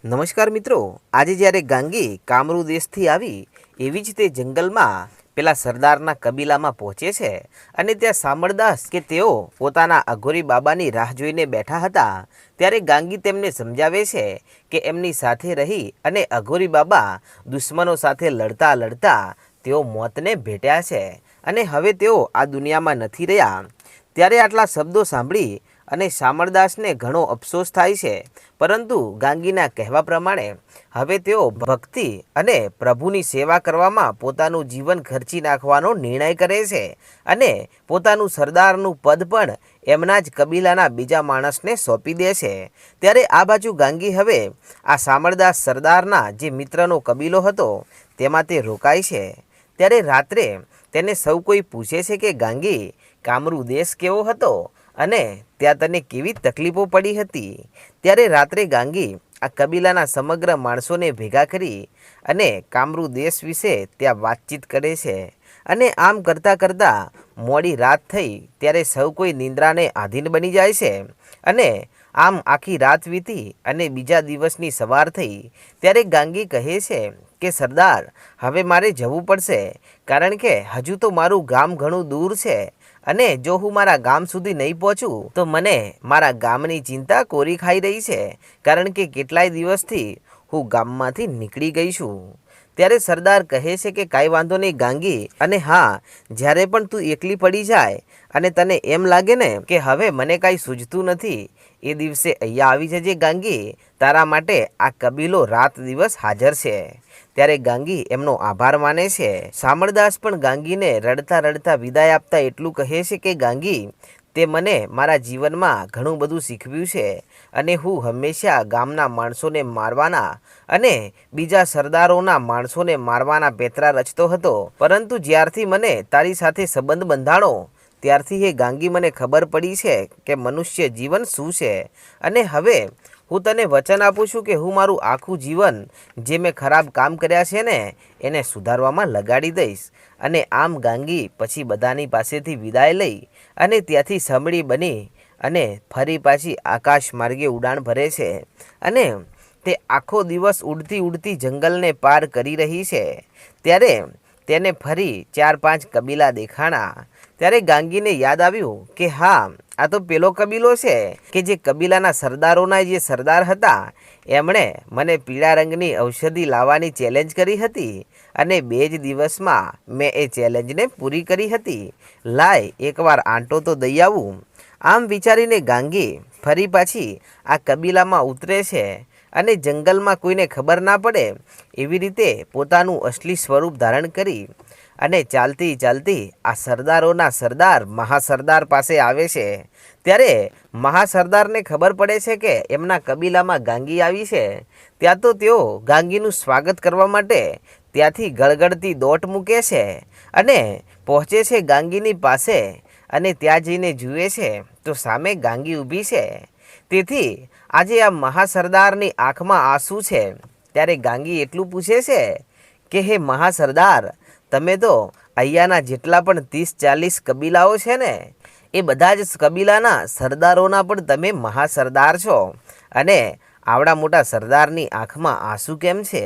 નમસ્કાર મિત્રો, આજે જ્યારે ગાંગી કામરૂ દેશથી આવી, એવી જ તે જંગલમાં પેલા સરદારના કબીલામાં પહોંચે છે અને ત્યાં સામળદાસ કે તેઓ પોતાના અઘોરી બાબાની રાહ જોઈને બેઠા હતા, ત્યારે ગાંગી તેમને સમજાવે છે કે એમની સાથે રહી અને અઘોરી બાબા દુશ્મનો સાથે લડતા લડતા તેઓ મોતને ભેટ્યા છે અને હવે તેઓ આ દુનિયામાં નથી રહ્યા. ત્યારે આટલા શબ્દો સાંભળી અને શામળદાસને ઘણો અફસોસ થાય છે. પરંતુ ગાંગીના કહેવા પ્રમાણે, હવે તેઓ ભક્તિ અને પ્રભુની સેવા કરવામાં પોતાનું જીવન ખર્ચી નાખવાનો નિર્ણય કરે છે અને પોતાનું સરદારનું પદ પણ એમના જ કબીલાના બીજા માણસને સોંપી દે છે. ત્યારે આ બાજુ ગાંગી હવે આ શામળદાસ સરદારના જે મિત્રનો કબીલો હતો, તેમાં તે રોકાય છે. ત્યારે રાત્રે તેને સૌ કોઈ પૂછે છે કે, ગાંગી, કામરૂ દેશ કેવો હતો? અને ત્યાં તને કેવી તકલીફો પડી હતી? ત્યારે રાત્રે ગાંગી આ કબીલાના સમગ્ર માણસોને ભેગા કરી અને કામરૂ દેશ વિશે ત્યાં વાતચીત કરે છે. અને આમ કરતાં કરતાં મોડી રાત થઈ ત્યારે સૌ કોઈ નિંદ્રાને આધીન બની જાય છે. અને આમ આખી રાત વીતી અને બીજા દિવસની સવાર થઈ ત્યારે ગાંગી કહે છે કે, સરદાર, હવે મારે જવું પડશે, કારણ કે હજુ તો મારું ગામ ઘણું દૂર છે અને જો હું મારા ગામ સુધી નહીં પહોંચું, તો મને મારા ગામની ચિંતા કોરી ખાઈ રહી છે, કારણ કે કેટલાય દિવસથી હું ગામમાંથી નીકળી ગઈ છું. ત્યારે સરદાર કહે છે કે કાંઈ વાંધો નહીં ગાંગી, અને હા, જ્યારે પણ તું એકલી પડી જાય, અને તને એમ લાગે ને કે હવે મને કાંઈ સૂઝતું નથી, એ દિવસે અહીંયા આવી જજે ગાંગી, તારા માટે આ કબીલો રાત દિવસ હાજર છે. ત્યારે ગાંગી એમનો આભાર માને છે. શામળદાસ પણ ગાંગીને રડતા રડતા વિદાય આપતા એટલું કહે છે કે, ગાંગી, તે મને મારા જીવનમાં ઘણું બધું શીખવ્યું છે. અને હું હંમેશા ગામના માણસોને મારવાના અને બીજા સરદારોના માણસોને મારવાના પેતરા રચતો હતો. પરંતુ જ્યારથી મને તારી સાથે સંબંધ બંધાણો, ત્યારથી એ ગાંગી મને ખબર પડી છે કે મનુષ્ય જીવન શું છે. અને હવે હું તને વચન આપું છું કે હું મારું આખું જીવન જે મેં ખરાબ કામ કર્યા છે ને, એને સુધારવામાં લગાડી દઈશ. અને આમ ગાંગી પછી બધાની પાસેથી વિદાય લઈ અને ત્યાંથી સમળી બની અને ફરી પાછી આકાશ માર્ગે ઉડાણ ભરે છે અને તે આખો દિવસ ઉડતી ઉડતી જંગલને પાર કરી રહી છે. ત્યારે તેને ફરી ચાર પાંચ કબીલા દેખાણા. ત્યારે ગાંગીને યાદ આવ્યું કે હા, આ તો પેલો કબીલો છે કે જે કબીલાના સરદારોના જે સરદાર હતા, એમણે મને પીળા રંગની ઔષધિ લાવવાની ચેલેન્જ કરી હતી અને બે જ દિવસમાં મેં એ ચેલેન્જને પૂરી કરી હતી. લાય, એકવાર આંટો તો દઈ આવું. આમ વિચારીને ગાંગી ફરી પાછી આ કબીલામાં ઉતરે છે અને જંગલમાં કોઈને ખબર ના પડે એવી રીતે પોતાનું અસલી સ્વરૂપ ધારણ કરી અને ચાલતી ચાલતી આ સરદારોના સરદાર મહાસરદાર પાસે આવે છે. ત્યારે મહાસરદારને ખબર પડે છે કે એમના કબીલામાં ગાંગી આવી છે. ત્યાં તો તેઓ ગાંગીનું સ્વાગત કરવા માટે ત્યાંથી ગળગળતી દોટ મૂકે છે અને પહોંચે છે ગાંગીની પાસે અને ત્યાં જઈને જુએ છે. તો સામે ગાંગી ઊભી છે. તેથી આજે આ મહાસરદારની આંખમાં આંસુ છે. ત્યારે ગાંગી એટલું પૂછે છે કે, હે મહાસરદાર, તમે તો અહીંયાના જેટલા પણ ત્રીસ ચાલીસ કબીલાઓ છે ને, એ બધા જ કબીલાના સરદારોના પણ તમે મહાસરદાર છો. અને આવડા મોટા સરદારની આંખમાં આંસુ કેમ છે?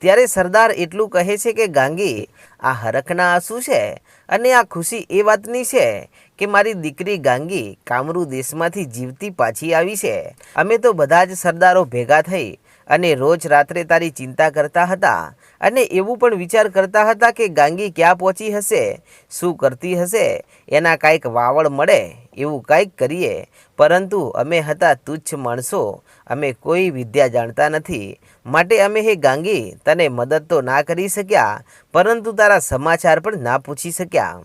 ત્યારે સરદાર એટલું કહે છે કે, ગાંગી, આ હરખના આંસુ છે અને આ ખુશી એ વાતની છે કે મારી દીકરી ગાંગી કામરૂ દેશમાંથી જીવતી પાછી આવી છે. અમે તો બધા જ સરદારો ભેગા થઈ અને રોજ રાત્રે તારી ચિંતા કરતા હતા અને એવું પણ વિચાર કરતા હતા કે ગાંગી ક્યાં પહોંચી હશે, શું કરતી હશે, એના કાંઈક વાવડ મળે, એવું કાંઈક કરીએ. પરંતુ અમે હતા તુચ્છ માણસો, અમે કોઈ વિદ્યા જાણતા નથી. માટે અમે હે ગાંગી, તને મદદ તો ના કરી શક્યા, પરંતુ તારા સમાચાર પણ ના પૂછી શક્યા.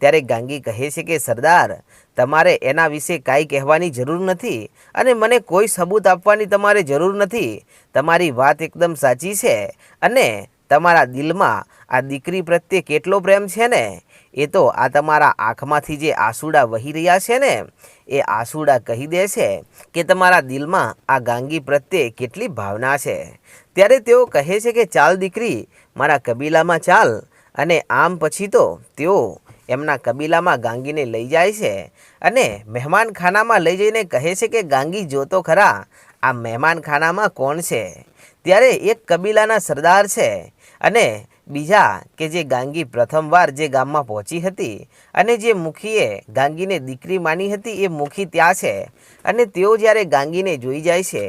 ત્યારે ગાંગી કહે છે કે, સરદાર, તમારે એના વિશે કાંઈ કહેવાની જરૂર નથી અને મને કોઈ સબૂત આપવાની તમારે જરૂર નથી. તમારી વાત એકદમ સાચી છે અને તમારા દિલમાં આ દીકરી પ્રત્યે કેટલો પ્રેમ છે ને? એ તો આ તમારા આંખમાંથી જે આંસુડા વહી રહ્યા છે ને, એ આંસુડા કહી દે છે કે તમારા દિલમાં આ ગાંગી પ્રત્યે કેટલી ભાવના છે. ત્યારે તેઓ કહે છે કે, ચાલ દીકરી, મારા કબીલામાં ચાલ. અને આમ પછી તો તેઓ એમના કબીલામાં ગાંગીને લઈ જાય છે અને મહેમાનખાનામાં લઈ જઈને કહે છે કે, ગાંગી જોતો ખરા આ મહેમાનખાનામાં કોણ છે? ત્યારે એક કબીલાના સરદાર છે અને બીજા કે જે ગાંગી પ્રથમવાર જે ગામમાં પહોંચી હતી અને જે મુખીએ ગાંગીને દીકરી માની હતી એ મુખી ત્યાં છે અને તેઓ જ્યારે ગાંગીને જોઈ જાય છે,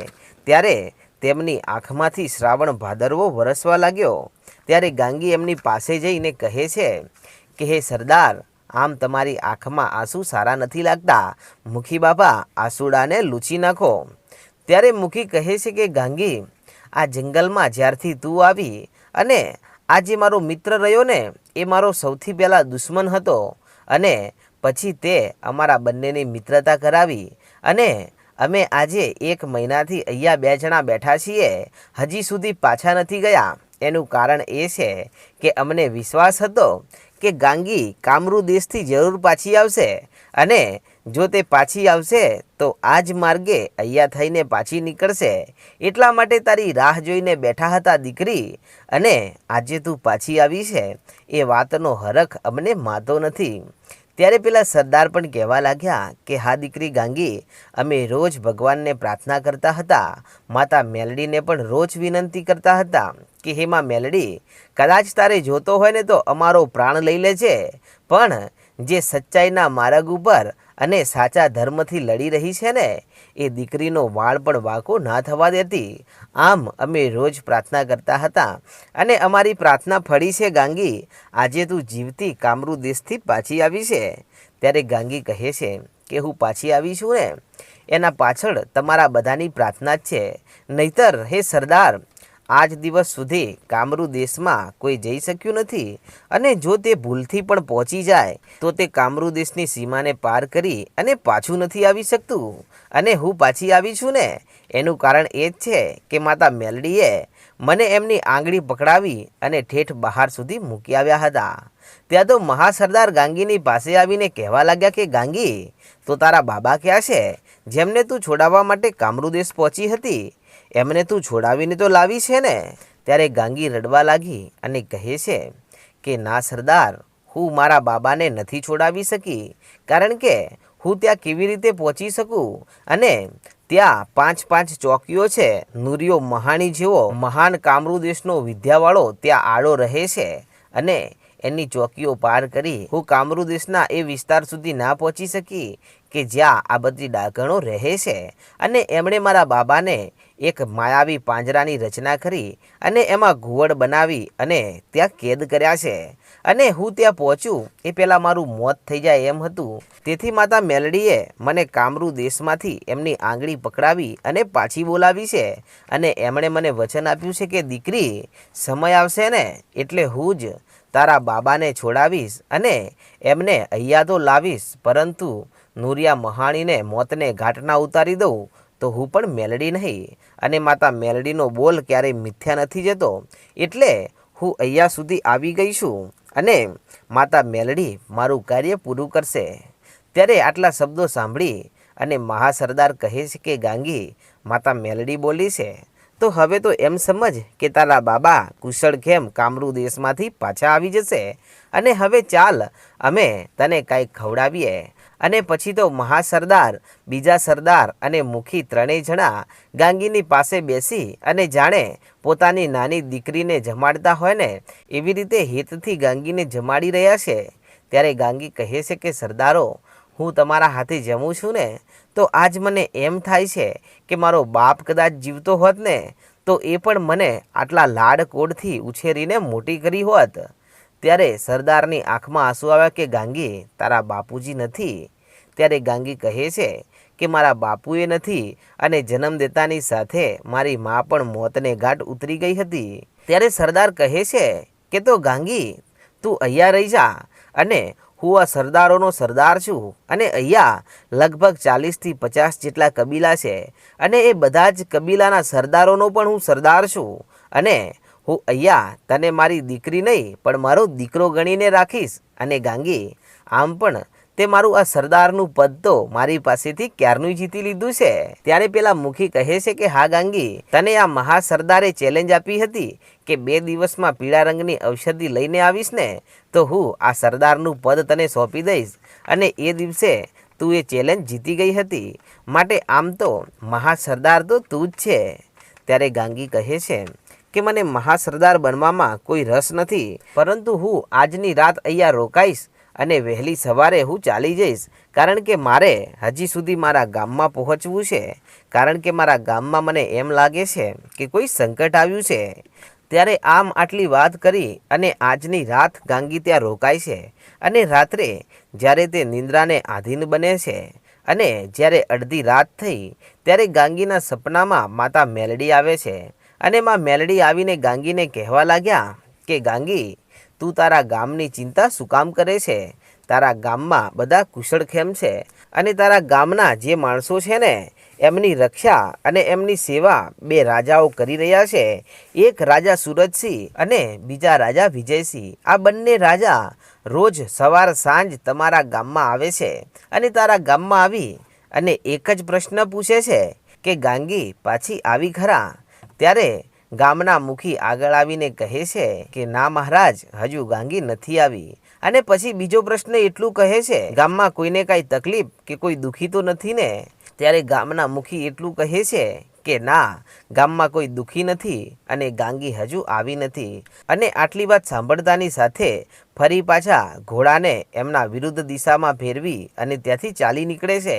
ત્યારે તેમની આંખમાંથી શ્રાવણ ભાદરવો વરસવા લાગ્યો. ત્યારે ગાંગી એમની પાસે જઈને કહે છે કે, હે સરદાર, આમ તમારી આંખમાં આંસુ સારા નથી લાગતા. મુખી બાબા આંસુડાને લૂછી નાખો. ત્યારે મુખી કહે છે કે, ગાંગી, આ જંગલમાં જ્યારથી તું આવી અને આ જે મારો મિત્ર રહ્યો ને, એ મારો સૌથી પહેલાં દુશ્મન હતો અને પછી તે અમારા બંનેની મિત્રતા કરાવી અને અમે આજે એક મહિનાથી અહીંયા બે જણા બેઠા છીએ, હજી સુધી પાછા નથી ગયા. એનું કારણ એ છે કે અમને વિશ્વાસ હતો કે ગાંગી કામરૂ દેશથી જરૂર પાછી આવશે અને જો તે પાછી આવશે, તો આ જ માર્ગે અહીંયા થઈને પાછી નીકળશે. એટલા માટે તારી રાહ જોઈને બેઠા હતા દીકરી, અને આજે તું પાછી આવી છે. એ વાતનો હરખ અમને માતો નથી. ત્યારે પેલા સરદાર પણ કહેવા લાગ્યા કે, હા દીકરી ગાંગી, અમે રોજ ભગવાનને પ્રાર્થના કરતા હતા. માતા મેલડીને પણ રોજ વિનંતી કરતા હતા કે હેમાં મેલડી, કદાચ તારે જોતો હોય ને તો અમારો પ્રાણ લઈ લે છે પણ જે સચ્ચાઈના માર્ગ ઉપર અને સાચા ધર્મથી લડી રહી છે ને, એ દીકરીનો વાળ પણ વાંકો ના થવા દેતી. આમ અમે રોજ પ્રાર્થના કરતા હતા અને અમારી પ્રાર્થના ફળી છે ગાંગી. આજે તું જીવતી કામરૂ દેશથી પાછી આવી છે. ત્યારે ગાંગી કહે છે કે, હું પાછી આવી છું ને. એના પાછળ તમારા બધાની પ્રાર્થના જ છે. નહીતર, હે સરદાર આજ દિવસ સુધી કામરૂ દેશમાં કોઈ જઈ શક્યું નથી અને જો તે ભૂલથી પણ પહોંચી જાય, તો તે કામરૂ દેશની સીમાને પાર કરી અને પાછું નથી આવી શકતું. અને હું પાછી આવી છું ને? એનું કારણ એ જ છે કે માતા મેલડીએ મને એમની આંગળી પકડાવી અને ઠેઠ બહાર સુધી મૂકી આવ્યા હતા. ત્યાં તો મહાસરદાર ગાંગીની પાસે આવીને કહેવા લાગ્યા કે, ગાંગી, તો તારા બાબા ક્યાં છે? જેમને તું છોડાવવા માટે કામરૂ દેશ પહોંચી હતી એમને તું છોડાવીને તો લાવી છે ને? ત્યારે ગાંગી રડવા લાગી અને કહે છે કે, ના સરદાર, હું મારા બાબાને નથી છોડાવી શકી, કારણ કે હું ત્યાં કેવી રીતે પહોંચી શકું? અને ત્યાં પાંચ પાંચ ચોકીઓ છે નુરિયો મહાણી જેવો મહાન કામરૂ દેશનો વિદ્યાવાળો ત્યાં આડો રહે છે. અને એની ચોકીઓ પાર કરી હું કામરૂ દેશના એ વિસ્તાર સુધી ના પહોંચી શકી, કે જ્યાં આ બધી ડાકણો રહે છે. અને એમણે મારા બાબાને એક માયાવી પાંજરાની રચના કરી અને એમાં ઘુવડ બનાવી અને ત્યાં કેદ કર્યા છે. અને હું ત્યાં પહોંચ્યું એ પહેલાં મારું મોત થઈ જાય એમ હતું. તેથી માતા મેલડીએ મને કામરૂ દેશમાંથી એમની આંગળી પકડાવી અને પાછી બોલાવી છે. અને એમણે મને વચન આપ્યું છે કે, દીકરી, સમય આવશે ને, એટલે હું જ તારા બાબાને છોડાવીશ અને એમને અહીંયા તો લાવીશ. પરંતુ નુરિયા મહાણીને મોતને ઘાટના ઉતારી દઉં. તો હું પણ મેલડી નહીં અને માતા મેલડીનો બોલ ક્યારેય મિથ્યા નથી જતો, એટલે હું અહીંયા સુધી આવી ગઈ છું અને માતા મેલડી મારું કાર્ય પૂરું કરશે. ત્યારે આટલા શબ્દો સાંભળી અને મહાસરદાર કહે છે કે, ગાંગી, માતા મેલડી બોલી છે. તો હવે તો એમ સમજ કે તારા બાબા કુશળ ખેમ કામરૂ દેશમાંથી પાછા આવી જશે અને હવે ચાલ, અમે તને કાંઈક ખવડાવીએ. અને પછી તો મહાસરદાર, બીજા સરદાર અને મુખી ત્રણેય જણા ગાંગીની પાસે બેસી અને જાણે પોતાની નાની દીકરીને જમાડતા હોય ને, એવી રીતે હિતથી ગાંગીને જમાડી રહ્યા છે. ત્યારે ગાંગી કહે છે કે, સરદારો, હું તમારા હાથે જમું છું ને, તો આજ મને એમ થાય છે કે મારો બાપ કદાચ જીવતો હોત ને, તો એ પણ મને આટલા લાડ કોડથી ઉછેરીને મોટી કરી હોત. ત્યારે સરદારની આંખમાં આંસુ આવ્યા કે, ગાંગી, તારા બાપુજી નથી? ત્યારે ગાંગી કહે છે કે, મારા બાપુએ નથી અને જન્મ દેતાની સાથે મારી મા પણ મોતને ઘાટ ઉતરી ગઈ હતી. ત્યારે સરદાર કહે છે કે, તો ગાંગી, તું અહીંયા રહી જા અને હું આ સરદારોનો સરદાર છું અને અહીંયા લગભગ ચાલીસથી પચાસ જેટલા કબીલા છે અને એ બધા જ કબીલાના સરદારોનો પણ હું સરદાર છું અને હું અહીંયા, તને મારી દીકરી નહીં, પણ મારો દીકરો ગણીને રાખીશ. અને ગાંગી, આમ પણ, તે મારું આ સરદારનું પદ તો મારી પાસેથી ક્યારનું જીતી લીધું છે? ત્યારે પેલા મુખી કહે છે કે, હા, ગાંગી, તને આ મહાસરદારે ચેલેન્જ આપી હતી કે બે દિવસમાં પીળા રંગની ઔષધિ લઈને આવીશ ને, તો હું આ સરદારનું પદ તને સોંપી દઈશ. અને એ દિવસે તું એ ચેલેન્જ જીતી ગઈ હતી. માટે આમ તો મહાસરદાર તો તું જ છે. ત્યારે ગાંગી કહે છે કે મને મહાસરદાર બનવામાં કોઈ રસ નથી, પરંતુ હું આજની રાત અહીંયા રોકાઈશ અને વહેલી સવારે હું ચાલી જઈશ. કારણ કે મારે હજી સુધી મારા ગામમાં પહોંચવું છે. કારણ કે મારા ગામમાં મને એમ લાગે છે કે કોઈ સંકટ આવ્યું છે. ત્યારે આમ આટલી વાત કરી અને આજની રાત ગાંગી ત્યાં રોકાય છે અને રાત્રે જ્યારે તે નિંદ્રાને આધીન બને છે અને જ્યારે અડધી રાત થઈ, ત્યારે ગાંગીના સપનામાં માતા મેલડી આવે છે. અને માં મેલડી આવીને ગાંગીને કહેવા લાગ્યા કે, ગાંગી, તું તારા ગામની ચિંતા શું કામ કરે છે? તારા ગામમાં બધા કુશળખેમ છે અને તારા ગામના જે માણસો છે ને, એમની રક્ષા અને એમની સેવા બે રાજાઓ કરી રહ્યા છે. એક રાજા સુરજસિંહ અને બીજા રાજા વિજયસિંહ. આ બંને રાજા રોજ સવાર સાંજ તમારા ગામમાં આવે છે અને તારા ગામમાં આવી અને એક જ પ્રશ્ન પૂછે છે કે, ગાંગી, પાછી આવી ખરા? ત્યારે ગામના મુખી આગળ આવીને કહે છે કે, ના મહારાજ, હજુ ગાંગી નથી આવી. અને પછી બીજો પ્રશ્ન એટલું કહે છે, ગામમાં કોઈને કાંઈ તકલીફ કે કોઈ દુઃખી તો નથી ને? ત્યારે ગામના મુખી એટલું કહે છે કે ના, ગામમાં કોઈ દુઃખી નથી અને ગાંગી હજુ આવી નથી. અને આટલી વાત સાંભળતાની સાથે ફરી પાછા ઘોડાને એમના વિરુદ્ધ દિશામાં ફેરવી અને ત્યાંથી ચાલી નીકળે છે.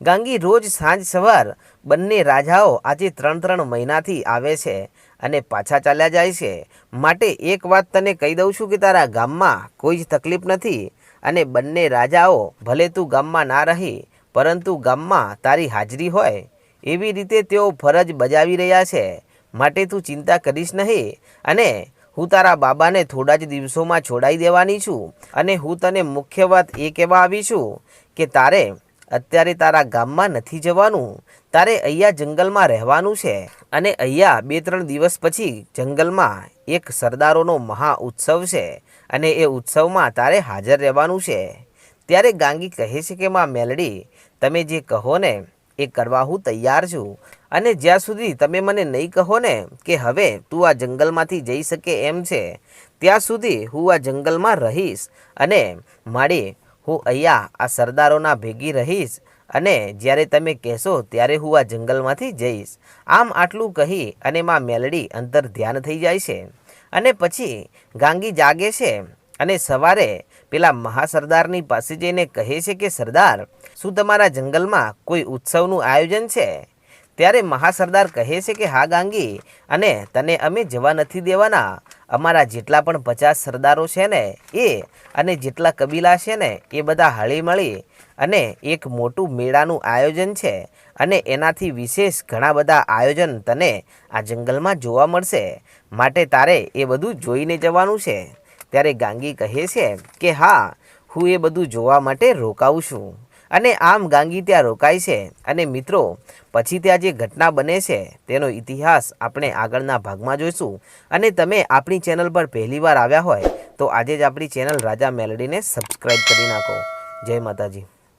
ગાંગી રોજ સાંજ સવાર બંને રાજાઓ આજે ત્રણ ત્રણ મહિનાથી આવે છે અને પાછા ચાલ્યા જાય છે. માટે એક વાત તને કહી દઉં છું કે તારા ગામમાં કોઈ જ તકલીફ નથી અને બંને રાજાઓ ભલે તું ગામમાં ના રહી, પરંતુ ગામમાં તારી હાજરી હોય. એવી રીતે તેઓ ફરજ બજાવી રહ્યા છે. માટે તું ચિંતા કરીશ નહીં. અને હું તારા બાબાને થોડા જ દિવસોમાં છોડાઈ દેવાની છું. અને હું તને મુખ્ય વાત એ કહેવા આવી છું કે તારે અત્યારે તારા ગામમાં નથી જવાનું. તારે અહીંયા જંગલમાં રહેવાનું છે. અને અહીંયા બે ત્રણ દિવસ પછી જંગલમાં એક સરદારોનો મહા ઉત્સવ છે. અને એ ઉત્સવમાં તારે હાજર રહેવાનું છે. ત્યારે ગાંગી કહે છે કે, માં મેલડી, તમે જે કહો ને એ કરવા હું તૈયાર છું. અને જ્યાં સુધી તમે મને નહીં કહો ને કે હવે તું આ જંગલમાંથી જઈ શકે એમ છે, ત્યાં સુધી હું આ જંગલમાં રહીશ અને મારી હું અહીંયા આ સરદારોના ભેગી રહીશ અને જ્યારે તમે કહેશો ત્યારે હું આ જંગલમાંથી જઈશ. આમ આટલું કહી અને માં મેલડી અંતર ધ્યાન થઈ જાય છે. અને પછી ગાંગી જાગે છે અને સવારે પેલા મહાસરદારની પાસે જઈને કહે છે કે, સરદાર, શું તમારા જંગલમાં કોઈ ઉત્સવનું આયોજન છે? ત્યારે મહાસરદાર કહે છે કે, હા, ગાંગી, અને તને અમે જવા નથી દેવાના. અમારા જેટલા પણ પચાસ સરદારો છે ને, એ અને જેટલા કબીલા છે ને, એ બધા હળી મળી અને એક મોટું મેળાનું આયોજન છે. અને એનાથી વિશેષ ઘણા બધા આયોજન તને આ જંગલમાં જોવા મળશે. માટે તારે એ બધું જોઈને જવાનું છે. ત્યારે ગાંગી કહે છે કે, હા, હું એ બધું જોવા માટે રોકાઉં છું. અને આમ ગાંગી ત્યાં રોકાય છે. અને મિત્રો, પછી ત્યાં જે ઘટના બને છે, તેનો ઇતિહાસ આપણે આગળના ભાગમાં જોઈશું. અને તમે આપણી ચેનલ પર પહેલીવાર આવ્યા હોય, તો આજે જ આપણી ચેનલ રાજા મેલડીને સબસ્ક્રાઈબ કરી નાખો. જય માતાજી.